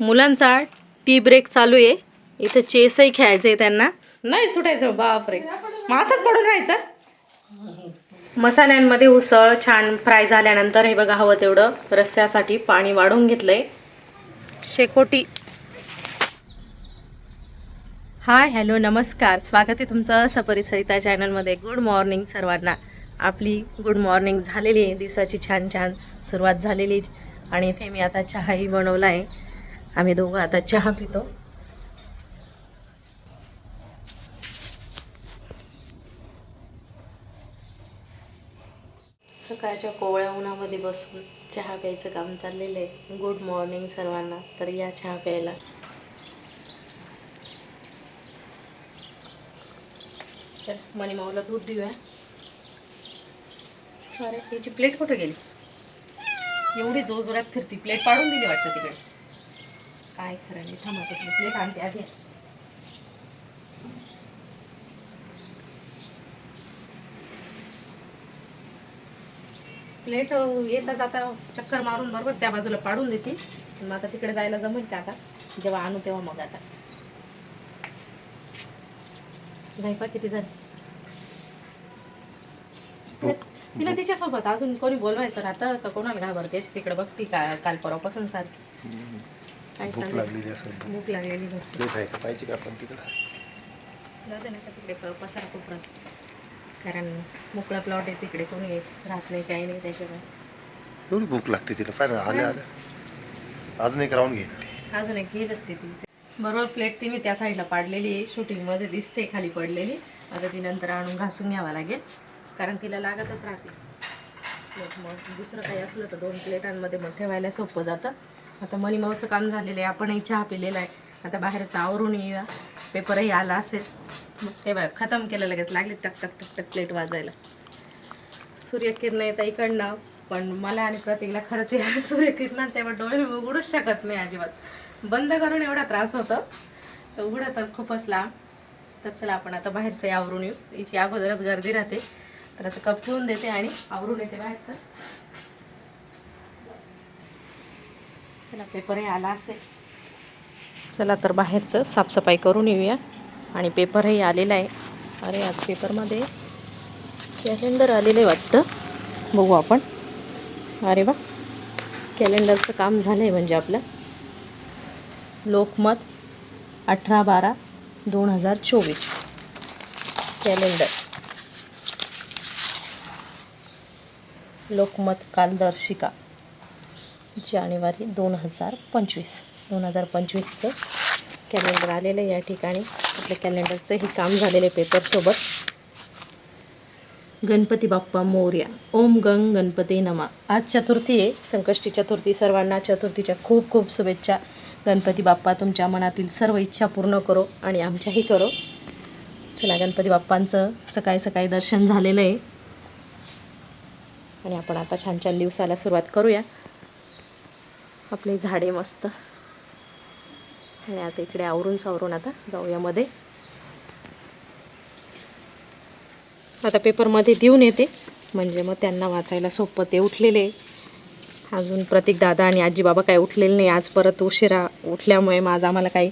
मुलांचा tea break चालू आहे. इथं चेसही खेळायचं आहे त्यांना. नाही सुटायचं बापरे. मग असंच पडून राहायचं? मसाल्यांमध्ये उसळ छान फ्राय झाल्यानंतर हे बघा हवं तेवढं रस्स्यासाठी पाणी वाढवून घेतलंय. शेकोटी. हाय हॅलो नमस्कार. स्वागत आहे तुमचं सपरिसरिता चॅनलमध्ये. गुड मॉर्निंग सर्वांना. आपली गुड मॉर्निंग झालेली आहे. दिवसाची छान छान सुरुवात झालेली आणि इथे मी आता चहाही बनवला आहे आम्ही दोघं आता चहा पितो. सकाळच्या कोवळ्या उन्हामध्ये बसून चहा प्यायचं काम चाललेलं आहे. गुड मॉर्निंग सर्वांना. तर या चहा प्यायला. तर मनी माऊला दूध देऊया. अरे याची प्लेट कुठं गेली? एवढी जोरजोरात फिरती. प्लेट पाडून दिली वाटतं तिकडे. काय खरं नाही थांबा प्लेट आणते आधी. प्लेट येता जाता चक्कर मारून बरोबर त्या बाजूला पाडून देते. मग आता तिकडे जायला जमेल का आता? जेव्हा आणू तेव्हा मग आता. नाही पा किती झाली. तिला तिच्यासोबत अजून कोणी बोलवायचं राहतं का? कोणाला घाबरते? तिकडे बघती का? काल परवापासून सारखी. भूक? लागलेली असेल भूक लागलेली आहे का? पाहिजे का आपण तिकडं? जाऊ दे ना आता तिकडे पसारा खूप राहतो. कारण मोकळा प्लॉट आहे तिकडे कोणी राहत नाही काही नाही त्याच्यामुळे. एवढी भूक लागते तिला. फार आल्या आल्या. अजून एक राऊंड घेईन ती अजून एक गेल असते ती. बरोबर प्लेट तिने त्या साईडला पाडलेली आहे. शूटिंगमध्ये दिसते खाली पडलेली. आता ती नंतर आणून घासून घ्यावं लागेल. कारण तिला लागतच राहते. मग दुसरं काही असलं तर दोन प्लेटांमध्ये मग ठेवायला सोपं जातं. आता मनीमाऊचं काम झालेलं आहे. आपणही चहा पिलेला आहे. आता बाहेरचं आवरून येऊया. पेपरही आला असेल. मग बघ खतम केलं लगेच. लागले टक टक टक टक प्लेट वाजायला. सूर्यकिरण येतं इकडनं. पण मला आणि प्रतीकला खरंच या सूर्यकिरणांचे एवढं डोळे मी उघडूच शकत नाही अजिबात. बंद करून एवढा त्रास होतो. तर उघडं तर खूपच लांब तर चला आपण आता बाहेरचं आवरून येऊ. हिची अगोदरच गर्दी राहते. तर असं कप ठेवून देते आणि आवरून येते बाहेरचं. चला पेपरही आला असेल. चला तर बाहेरचं साफसफाई करून येऊया. आणि पेपरही आलेला आहे. अरे आज पेपरमध्ये कॅलेंडर आलेलं आहे वाटतं. बघू आपण. अरे वा. कॅलेंडरचं काम झालं आहे म्हणजे आपलं. लोकमत अठरा बारा दोन हजार चोवीस. कॅलेंडर लोकमत कालदर्शिका. जानेवारी दोन हजार पंचवीस. दोन हजार पंचवीसचं कॅलेंडर आलेलं आहे या ठिकाणी. आपल्या कॅलेंडरचंही काम झालेलं आहे पेपरसोबत गणपती बाप्पा मोर्या. ओम गंग गणपती नमा. आज चतुर्थी आहे. संकष्टी चतुर्थी. सर्वांना चतुर्थीच्या खूप खूप शुभेच्छा. गणपती बाप्पा तुमच्या मनातील सर्व इच्छा पूर्ण करो आणि आमच्याही करो. चला गणपती बाप्पांचं सकाळी सकाळी दर्शन झालेलं आहे. आणि आपण आता छान छान दिवसाला सुरुवात करूया. आपले झाडे मस्त. आणि आता इकडे आवरून सावरून आता जाऊया मध्ये. आता पेपरमध्ये देऊन येते. म्हणजे मग त्यांना वाचायला सोपं ते उठलेले. अजून प्रतीक दादा आणि आजी बाबा काय उठलेले नाही. आज परत उशिरा उठल्यामुळे माझं आम्हाला काही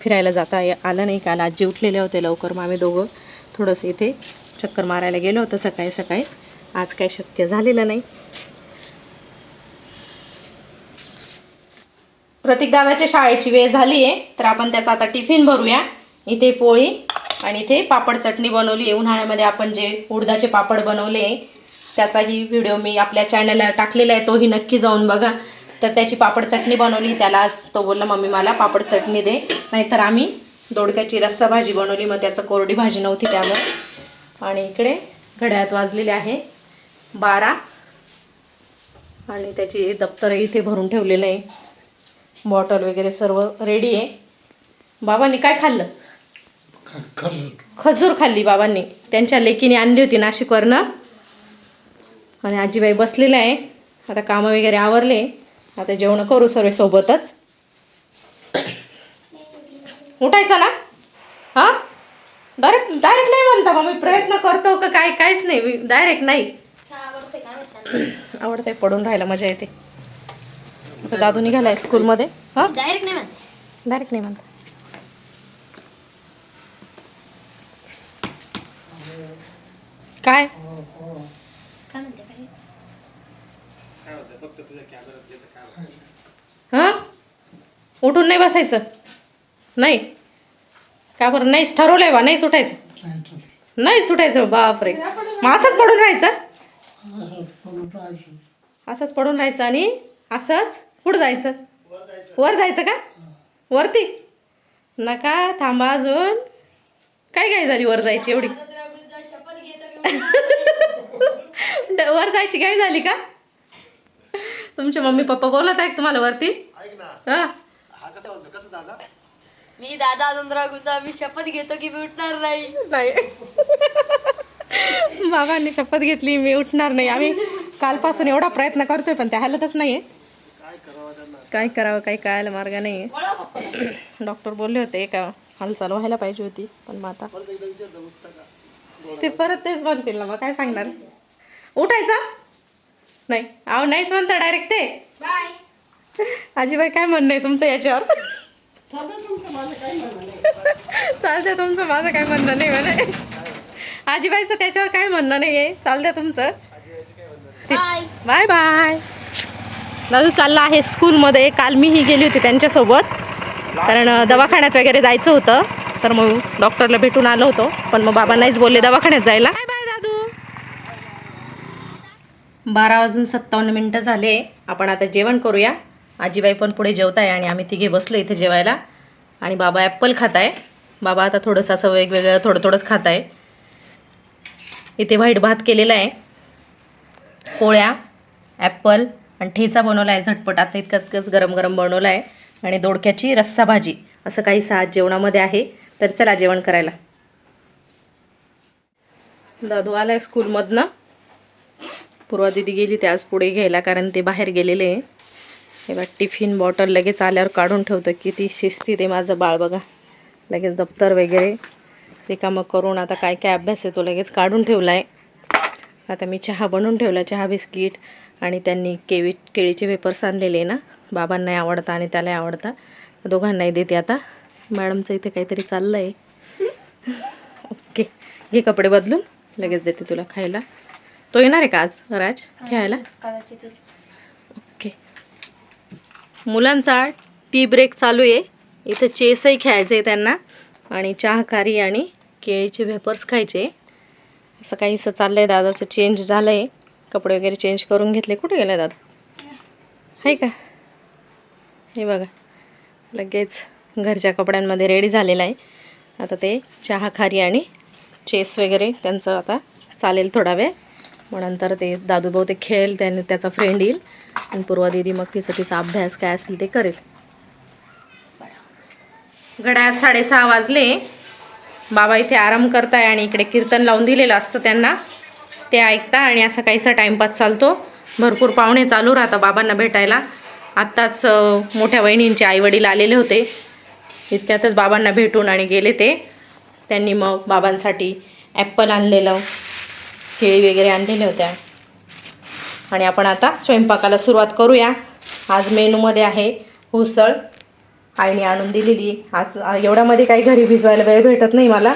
फिरायला जाता आलं नाही. काल आजी उठलेले होते लवकर. मग आम्ही दोघं थोडंसं इथे चक्कर मारायला गेलो होतं सकाळी सकाळी. आज काही शक्य झालेलं नाही. प्रतीक दादाच्या शाळेची वेळ झाली आहे तर आपण त्याचा आता टिफिन भरूया. इथे पोळी आणि इथे पापड चटणी बनवली आहे. उन्हाळ्यामध्ये आपण जे उडदाचे पापड बनवले त्याचाही व्हिडिओ मी आपल्या चॅनलला टाकलेला आहे तोही नक्की जाऊन बघा. तर त्याची पापड चटणी बनवली त्याला तो बोलला मम्मी मला पापड चटणी दे. नाहीतर आम्ही दोडक्याची रस्सा भाजी बनवली मग त्याचं कोरडी भाजी नव्हती त्यामुळे. आणि इकडे घड्याळात वाजलेले आहे बारा. आणि त्याची दप्तर इथे भरून ठेवलेलं आहे. बॉटल वगैरे सर्व रेडी आहे. बाबांनी काय खाल्लं? खजूर खाल्ली बाबांनी. त्यांच्या लेकीने आणली होती नाशिकवरनं. आणि आजीबाई बसलेलं आहे. आता कामं वगैरे आवरले. आता जेवण करू सर्व सोबतच. उठायचं ना? हां? डायरेक्ट डायरेक्ट नाही म्हणता मग मी प्रयत्न करतो का काय काहीच नाही. डायरेक्ट नाही. आवडतंय पडून राहायला मजा येते. आता दादू निघालाय स्कूलमध्ये. हां? डायरेक्ट नाही म्हणते. डायरेक्ट नाही म्हणता. काय? काय म्हणते पाहिजे? हां? उठून नाही बसायचं. नाही. का बरं? नाहीच ठरवलंय बा नाहीच उठायचं. नाहीच उठायचं बापरे. मग असंच पडून राहायचं. असंच पडून राहायचं आणि असंच पुढं जायचं? वर जायचं का? वरती? नका थांबा अजून. काय काय झाली वर जायची एवढी? वर जायची काय झाली का? तुमचे मम्मी पप्पा बोलत आहेत तुम्हाला वरती? ऐक ना. हा? कसा म्हणतो कसं दादा? मी दादा गुंजा मी शपथ घेतो की मी उठणार नाही. नाही. बाबांनी शपथ घेतली मी उठणार नाही. आम्ही कालपासून एवढा प्रयत्न करतोय पण त्या हालतच नाहीये. काय करावं काही कळायला मार्ग नाही बोला पप्पा डॉक्टर बोलले होते का हालचाल व्हायला पाहिजे होती पण मग आता ते परत तेच म्हणतील ना मग काय सांगणार? उठायचं? नाही अहो नाहीच म्हणता डायरेक्ट ते. बाय आजीबाई काय म्हणणं आहे तुमचं याच्यावर? चालतंय तुमचं माझं काय म्हणणं नाही म्हणे. आजीबाईचं त्याच्यावर काय म्हणणं नाही आहे चालतंय तुमचं. बाय बाय दादू चालला आहे स्कूलमध्ये. काल मीही गेली होती त्यांच्यासोबत. कारण दवाखान्यात वगैरे जायचं होतं. तर मग डॉक्टरला भेटून आलो होतो. पण मग बाबा नाहीच बोलले दवाखान्यात जायला. Bye bye Dadu. बारा वाजून सत्तावन्न मिनटं झाले. आपण आता जेवण करूया. आजीबाई पण पुढे जेवत आहे आणि आम्ही तिघे बसलो इथे जेवायला. आणि बाबा ॲप्पल खात आहे बाबा आता थोडंसं असं वेगवेगळं थोडं थोडंच खात आहे इथे व्हाईट भात केलेला आहे. पोळ्या ॲप्पल आणि ठेचा बनवला आहे झटपट. आता इतकंच गरम गरम बनवला आहे आणि दोडक्याची रस्सा भाजी. असं काही सात जेवणामध्ये आहे. तर चला जेवण करायला. दादू आला आहे स्कूलमधनं. पूर्वा दिदी गेली ते आज पुढे घ्यायला कारण ते बाहेर गेलेले आहे. हे बघ टिफिन बॉटल लगेच आल्यावर काढून ठेवतं. किती शिस्ती ते माझं बाळ बघा. लगेच दप्तर वगैरे. रिकामं करून आता काय काय अभ्यास आहे तो लगेच काढून ठेवला आहे आता मी चहा बनवून ठेवला चहा बिस्किट. आणि त्यांनी केवी केळीचे वेपर्स आणलेले आहे ना. बाबांनाही आवडतं आणि त्यालाही आवडतं. दोघांनाही देते आता. मॅडमचं इथे काहीतरी चाललं आहे ओके. घे कपडे बदलून. लगेच देते तुला खायला. तो येणार आहे का आज राज? खेळायला? ओके. मुलांचा टी ब्रेक चालू आहे. इथं चेसही खेळायचं आहे त्यांना. आणि चहाकारी आणि केळीचे वेपर्स खायचे. असं काहीसं चाललं आहे दादाचं चेंज झालं आहे कपडे वगैरे चेंज करून घेतले. कुठे गेले दादा? आहे का? हे बघा. लगेच घरच्या कपड्यांमध्ये रेडी झालेला आहे. आता ते चहा खारी आणि चेस वगैरे त्यांचं आता चालेल थोडा वेळ. मग नंतर ते दादू भाऊ ते खेळेल त्याने त्याचा फ्रेंड येईल. आणि पूर्वा दिदी मग तिचा तिचा अभ्यास काय असेल ते करेल. घड्याळ साडेसहा वाजले. बाबा इथे आराम करताय आणि इकडे कीर्तन लावून दिलेलं असतं त्यांना. ते ऐकता आणि असा काहीसा टाईमपास चालतो. भरपूर पाहुणे चालू राहतात बाबांना भेटायला. आत्ताच मोठ्या वहिनींचे आईवडील आलेले होते. इतक्यातच बाबांना भेटून आणि गेले ते. त्यांनी मग बाबांसाठी ॲप्पल आणलेलं केळी वगैरे आणलेल्या होत्या. आणि आपण आता स्वयंपाकाला सुरुवात करूया. आज मेनूमध्ये आहे उसळ. आईने आणून दिलेली. आज एवढ्यामध्ये काही घरी भिजवायला वेळ भेटत नाही मला.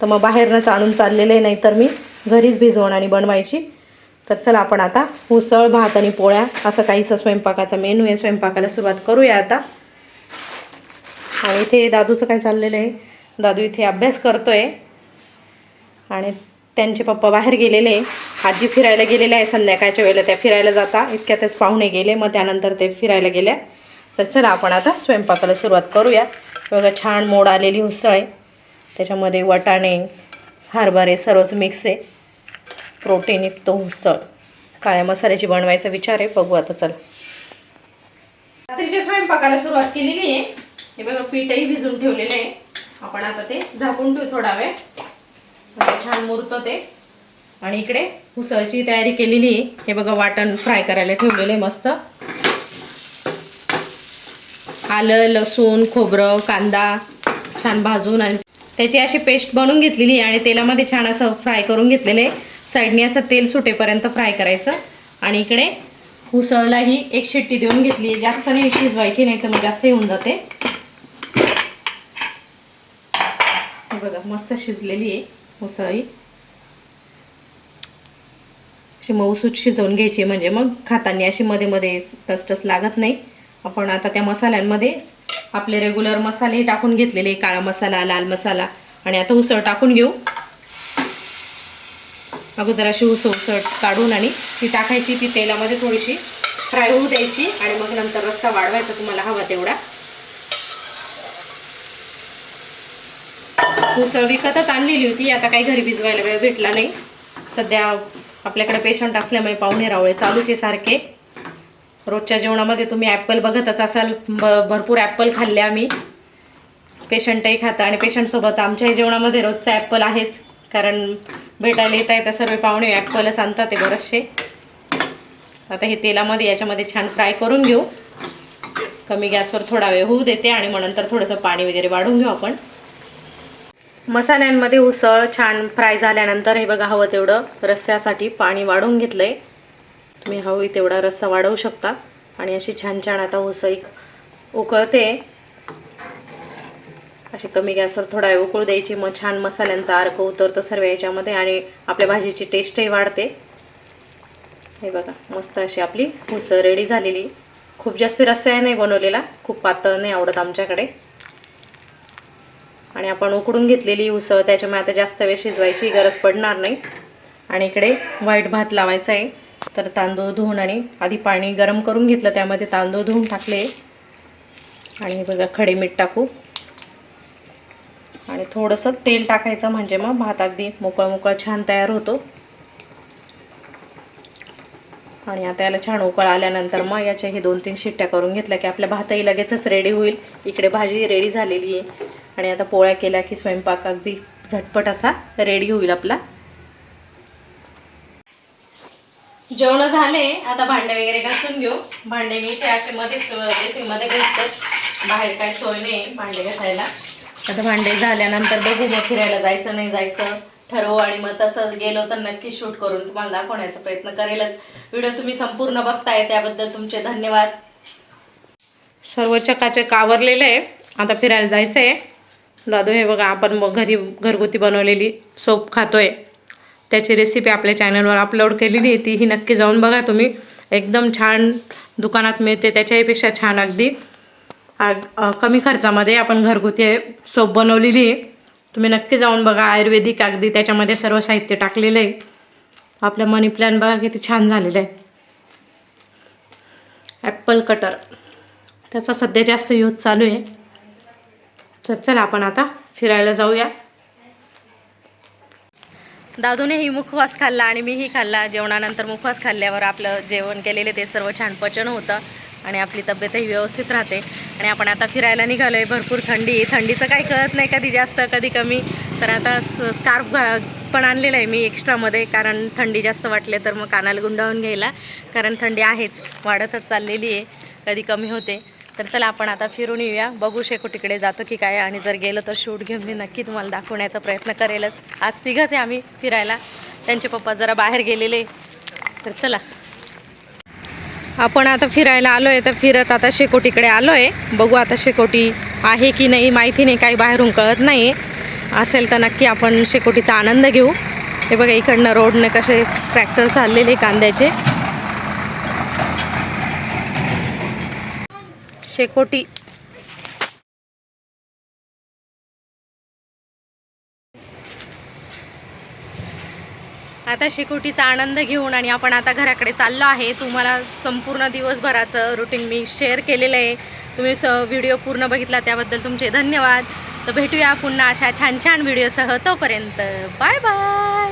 तर मग बाहेरनंच आणून चाललेलं आहे नाही तर मी. घरीच भिजवून आणि बनवायची. तर चला आपण आता उसळ भात आणि पोळ्या असं काहीचं स्वयंपाकाचा मेनू आहे. स्वयंपाकाला सुरुवात करूया आता. आणि इथे दादूचं काय चाललेलं आहे? दादू इथे अभ्यास करतो आहे आणि त्यांचे पप्पा बाहेर गेलेले आहे. आजी फिरायला गेलेल्या आहे संध्याकाळच्या वेळेला. त्या फिरायला जाता. इतक्यातच पाहुणे गेले. मग त्यानंतर ते फिरायला गेल्या. तर चला आपण आता स्वयंपाकाला सुरुवात करूया. बघा छान मोड आलेली उसळ आहे. त्याच्यामध्ये वटाणे हरभरे सर्वच मिक्स आहे. प्रोटीन युक्त उसळ. काळ्या मसाल्याची बनवायचा विचार आहे बघू आता चला. रात्रीच्या स्वयंपाकाला सुरुवात केलेली आहे. हे बघा पीठही भिजून ठेवलेलं आहे. आपण आता ते झाकून ठेवू थोडा वेळ. म्हणजे छान मुरतं ते. आणि इकडे उसळची तयारी केलेली आहे. हे बघा वाटण फ्राय करायला ठेवलेलं आहे मस्त. आलं लसूण खोबरं कांदा छान भाजून आणि त्याची अशी पेस्ट बनवून घेतलेली आहे आणि तेलामध्ये छान असं फ्राय करून घेतलेलं आहे. साईडने असं तेल सुटेपर्यंत फ्राय करायचं. आणि इकडे उसळला ही एक शिट्टी देऊन घेतली आहे. जास्त नाही शिजवायची नाही तर मग जास्त येऊन जाते. हे बघा मस्त शिजलेली आहे उसळ. ही अशी मऊसूत शिजवून घ्यायची म्हणजे मग खाताना अशी मध्ये मध्ये टसटस लागत नाही. आपण आता त्या मसाल्यांमध्ये आपले रेग्युलर मसाले टाकून घेतलेले काळा मसाला लाल मसाला. आणि आता उसळ टाकून घेऊ. अगोदर अशी उसळ उसळ काढून आणि ती टाकायची ती तेलामध्ये थोडीशी फ्राय होऊ द्यायची आणि मग नंतर रस्ता वाढवायचा तुम्हाला हवा तेवढा. उसळ विकतच आणलेली होती आता काही घरी भिजवायला वेळ भेटला नाही. सध्या आपल्याकडे पेशंट असल्यामुळे पाहुणे रावळे चालूचे सारखे. रोजच्या जेवणामध्ये तुम्ही ॲपल बघतच असाल ब भरपूर ॲपल खाल्ले आम्ही. पेशंटही खातं आणि पेशंटसोबत आमच्याही जेवणामध्ये रोजचा ॲपल आहेच. कारण भेटायला येत आहे तर सर्व पाहुणे ॲपलच आणतात ते बरेचसे. आता हे तेलामध्ये याच्यामध्ये छान फ्राय करून घेऊ. कमी गॅसवर थोडा वेळ होऊ देते आणि मग नंतर थोडंसं पाणी वगैरे वाढून घेऊ आपण. मसाल्यांमध्ये उसळ छान फ्राय झाल्यानंतर हे बघा हवं तेवढं रस्स्यासाठी पाणी वाढवून घेतलं आहे तुम्ही हवी तेवढा रस्सा वाढवू शकता. आणि अशी छान छान आता उसळ उकळते. अशी कमी गॅसवर थोडा वेळ उकळू द्यायची. मग छान मसाल्यांचा अर्क उतरतो सर्व याच्यामध्ये आणि आपल्या भाजीची टेस्टही वाढते. हे बघा मस्त अशी आपली उसळ रेडी झालेली. खूप जास्त रस्सा नाही बनवलेला खूप पातळ नाही आवडत आमच्याकडे. आणि आपण उकडून घेतलेली उसळ त्याच्यामुळे आता जास्त वेळ शिजवायची गरज पडणार नाही. आणि इकडे व्हाईट भात लावायचा आहे. तर तांदूळ धुवून आणि आधी पाणी गरम करून घेतलं त्यामध्ये तांदूळ धुवून टाकले. आणि बघा खडे मीठ टाकू. आणि थोडंसं तेल टाकायचं म्हणजे मग भात अगदी मोकळा मोकळा छान तयार होतो. आणि आता याला छान उकळ आल्यानंतर मग याच्या हे दोन तीन शिट्ट्या करून घेतल्या की आपल्या भातही लगेचच रेडी होईल. इकडे भाजी रेडी झालेली आहे. आणि आता पोळ्या केल्या की स्वयंपाक अगदी झटपट असा रेडी होईल आपला. जेवण झाले. आता भांडे वगैरे घासून घेऊ. भांडे मी ते असे मध्येच ड्रेसिंगमध्ये घासते. बाहेर काही सोय नाही भांडे घासायला. आता भांडे झाल्यानंतर बघू मग फिरायला जायचं नाही जायचं. ठरवू आणि मग तसं गेलो तर नक्की शूट करून तुम्हाला दाखवण्याचा प्रयत्न करेलच. व्हिडिओ तुम्ही संपूर्ण बघताय त्याबद्दल तुमचे धन्यवाद. सर्व चकाचक आवरलेलं आहे. आता फिरायला जायचं आहे दादू हे बघा आपण मग घरी घरगुती बनवलेली सोप खातोय. त्याची रेसिपी आपल्या चॅनलवर अपलोड केलेली आहे. ती ही नक्की जाऊन बघा तुम्ही. एकदम छान दुकानात मिळते त्याच्याहीपेक्षा छान अगदी. आग- कमी खर्चामध्ये आपण घरगुती सोप बनवलेली आहे. तुम्ही नक्की जाऊन बघा आयुर्वेदिक अगदी त्याच्यामध्ये सर्व साहित्य टाकलेलं आहे. आपलं मनी प्लॅन बघा किती छान झालेलं आहे. Apple cutter. त्याचा सध्या जास्त यूज चालू आहे. तर चला आपण आता फिरायला जाऊया. दादूने ही मुखवास खाल्ला आणि मीही खाल्ला. जेवणानंतर मुखवास खाल्ल्यावर आपलं जेवण केलेले ते सर्व छान पचन होतं आणि आपली तब्येतही व्यवस्थित राहते. आणि आपण आता फिरायला निघालो आहे भरपूर थंडी. थंडीचं काही कळत नाही कधी जास्त कधी कमी. तर आता स्कार्फ पण आणलेला आहे मी एक्स्ट्रामध्ये कारण थंडी जास्त वाटले तर मग कानाला गुंडाळून घ्यायला. कारण थंडी आहेच वाढतच चाललेली आहे कधी कमी होते. तर चला आपण आता फिरून येऊया. बघू शेकोटीकडे जातो की काय. आणि जर गेलो तर शूट घेऊन मी नक्की तुम्हाला दाखवण्याचा प्रयत्न करेलच. आज तिघंच आहे आम्ही फिरायला. त्यांचे पप्पा जरा बाहेर गेलेले. तर चला. आपण आता फिरायला आलो आहे तर फिरत आता शेकोटीकडे आलो आहे बघू आता शेकोटी आहे की नाही माहिती नाही काही बाहेरून कळत नाही असेल तर नक्की आपण शेकोटीचा आनंद घेऊ. हे बघा इकडनं रोडने कसे ट्रॅक्टर चाललेले कांद्याचे. शेकोटी आता शेकोटीचा आनंद घेऊन आणि आपण आता घराकडे चाललो आहे. तुम्हाला संपूर्ण दिवसभराचं रुटीन मी शेअर केलेलं आहे. तुम्ही स व्हिडिओ पूर्ण बघितला त्याबद्दल तुमचे धन्यवाद. तर भेटूया पुन्हा अशा छान छान व्हिडिओसह तोपर्यंत. Bye bye